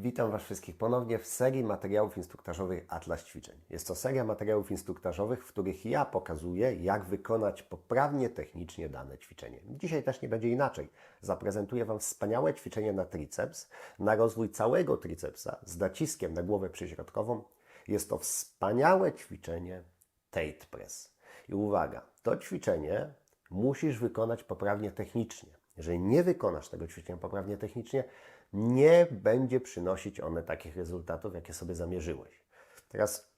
Witam Was wszystkich ponownie w serii materiałów instruktażowych Atlas Ćwiczeń. Jest to seria materiałów instruktażowych, w których ja pokazuję, jak wykonać poprawnie technicznie dane ćwiczenie. Dzisiaj też nie będzie inaczej. Zaprezentuję Wam wspaniałe ćwiczenie na triceps, na rozwój całego tricepsa z naciskiem na głowę przyśrodkową. Jest to wspaniałe ćwiczenie Tate Press. I uwaga, to ćwiczenie musisz wykonać poprawnie technicznie. Jeżeli nie wykonasz tego ćwiczenia poprawnie technicznie, nie będzie przynosić one takich rezultatów, jakie sobie zamierzyłeś. Teraz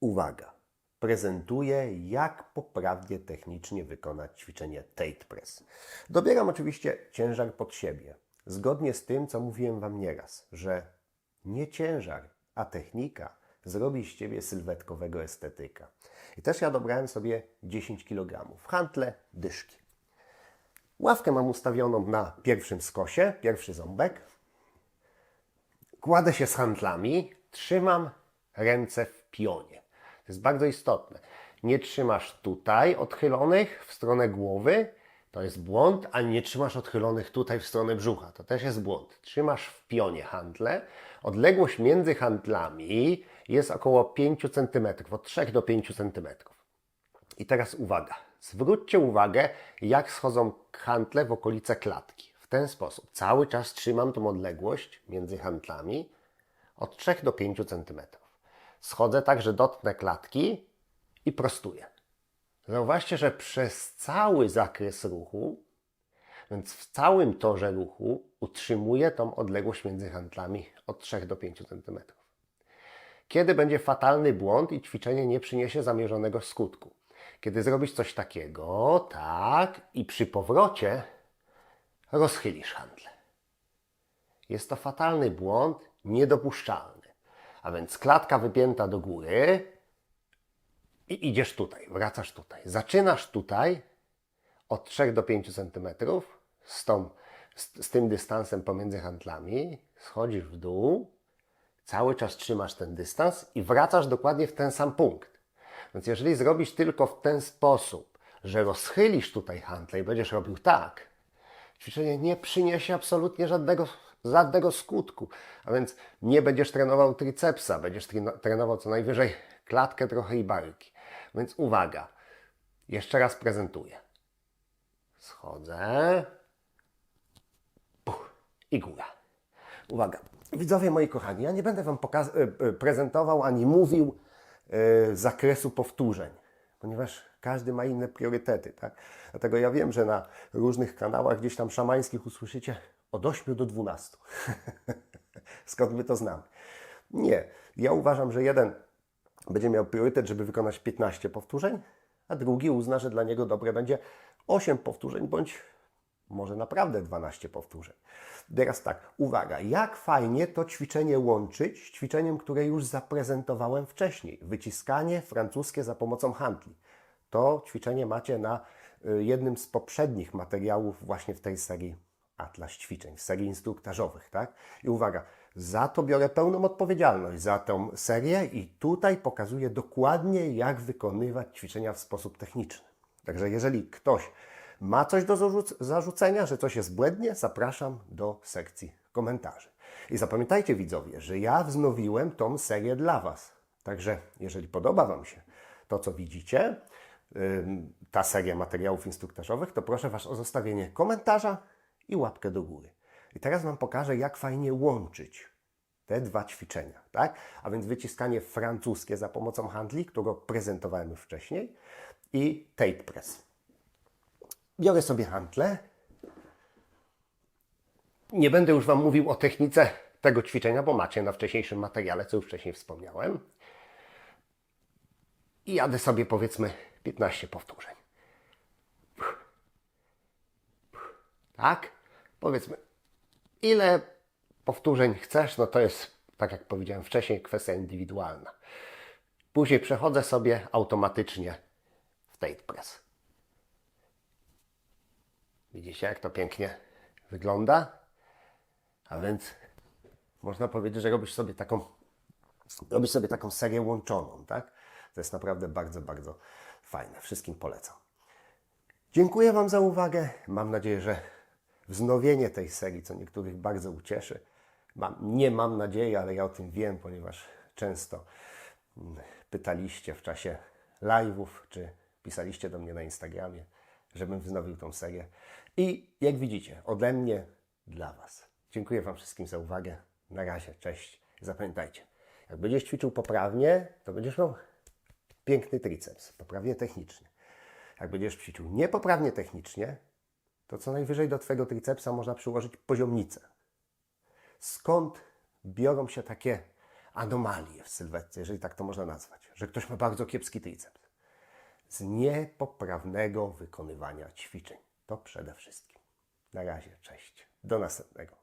uwaga. Prezentuję, jak poprawnie technicznie wykonać ćwiczenie Tate Press. Dobieram oczywiście ciężar pod siebie. Zgodnie z tym, co mówiłem Wam nieraz, że nie ciężar, a technika zrobi z Ciebie sylwetkowego estetyka. I też ja dobrałem sobie 10 kg. Hantle, dyszki. Ławkę mam ustawioną na pierwszym skosie, pierwszy ząbek. Kładę się z handlami, trzymam ręce w pionie. To jest bardzo istotne. Nie trzymasz tutaj odchylonych w stronę głowy, to jest błąd, ani nie trzymasz odchylonych tutaj w stronę brzucha, to też jest błąd. Trzymasz w pionie handle. Odległość między handlami jest około 5 cm, od 3 do 5 cm. I teraz uwaga. Zwróćcie uwagę, jak schodzą hantle w okolice klatki. W ten sposób. Cały czas trzymam tą odległość między hantlami od 3 do 5 cm. Schodzę tak, że dotknę klatki i prostuję. Zauważcie, że przez cały zakres ruchu, więc w całym torze ruchu utrzymuję tą odległość między hantlami od 3 do 5 cm. Kiedy będzie fatalny błąd i ćwiczenie nie przyniesie zamierzonego skutku? Kiedy zrobisz coś takiego, tak, i przy powrocie rozchylisz handlę. Jest to fatalny błąd, niedopuszczalny. A więc klatka wypięta do góry i idziesz tutaj, wracasz tutaj. Zaczynasz tutaj od 3 do 5 cm z, tą, z, z tym dystansem pomiędzy handlami, schodzisz w dół, cały czas trzymasz ten dystans i wracasz dokładnie w ten sam punkt. Więc jeżeli zrobisz tylko w ten sposób, że rozchylisz tutaj handlę i będziesz robił tak, ćwiczenie nie przyniesie absolutnie żadnego, żadnego skutku. A więc nie będziesz trenował tricepsa, będziesz trenował co najwyżej klatkę trochę i barki. Więc uwaga, jeszcze raz prezentuję. Schodzę. Puch, I góra. Uwaga. Widzowie moi kochani, ja nie będę Wam prezentował ani mówił zakresu powtórzeń, ponieważ każdy ma inne priorytety. Tak? Dlatego ja wiem, że na różnych kanałach gdzieś tam szamańskich usłyszycie od 8 do 12. Skąd my to znamy? Nie. Ja uważam, że jeden będzie miał priorytet, żeby wykonać 15 powtórzeń, a drugi uzna, że dla niego dobre będzie 8 powtórzeń, bądź może naprawdę 12 powtórzeń. Teraz tak, uwaga, jak fajnie to ćwiczenie łączyć z ćwiczeniem, które już zaprezentowałem wcześniej. Wyciskanie francuskie za pomocą handli. To ćwiczenie macie na y, jednym z poprzednich materiałów właśnie w tej serii Atlas ćwiczeń, w serii instruktażowych, tak? I uwaga, za to biorę pełną odpowiedzialność za tę serię i tutaj pokazuję dokładnie, jak wykonywać ćwiczenia w sposób techniczny. Także jeżeli ktoś ma coś do zarzuc- zarzucenia, że coś jest błędnie, zapraszam do sekcji komentarzy. I zapamiętajcie widzowie, że ja wznowiłem tą serię dla Was. Także jeżeli podoba Wam się to, co widzicie, ta seria materiałów instruktażowych, to proszę Was o zostawienie komentarza i łapkę do góry. I teraz Wam pokażę, jak fajnie łączyć te dwa ćwiczenia, tak? A więc wyciskanie francuskie za pomocą handli, którą prezentowałem już wcześniej, i tape press. Biorę sobie handlę. Nie będę już Wam mówił o technice tego ćwiczenia, bo macie na wcześniejszym materiale, co już wcześniej wspomniałem. I jadę sobie powiedzmy 15 powtórzeń. Tak? Powiedzmy, ile powtórzeń chcesz, no to jest, tak jak powiedziałem wcześniej, kwestia indywidualna. Później przechodzę sobie automatycznie w Tate Press. Widzicie, jak to pięknie wygląda? A więc można powiedzieć, że robisz sobie taką, robisz sobie taką serię łączoną, tak? To jest naprawdę bardzo, bardzo fajne. Wszystkim polecam. Dziękuję Wam za uwagę. Mam nadzieję, że wznowienie tej serii, co niektórych bardzo ucieszy, Mam, nie mam nadziei, ale ja o tym wiem, ponieważ często mm, pytaliście w czasie live'ów, czy pisaliście do mnie na Instagramie, żebym wznowił tą serię. I jak widzicie, ode mnie dla Was. Dziękuję Wam wszystkim za uwagę. Na razie, cześć. Zapamiętajcie, jak będziesz ćwiczył poprawnie, to będziesz miał piękny triceps, poprawnie technicznie. Jak będziesz ćwiczył niepoprawnie technicznie, to co najwyżej do Twojego tricepsa można przyłożyć poziomnicę. Skąd biorą się takie anomalie w sylwetce, jeżeli tak to można nazwać, że ktoś ma bardzo kiepski triceps? Z niepoprawnego wykonywania ćwiczeń. To przede wszystkim. Na razie, cześć. Do następnego.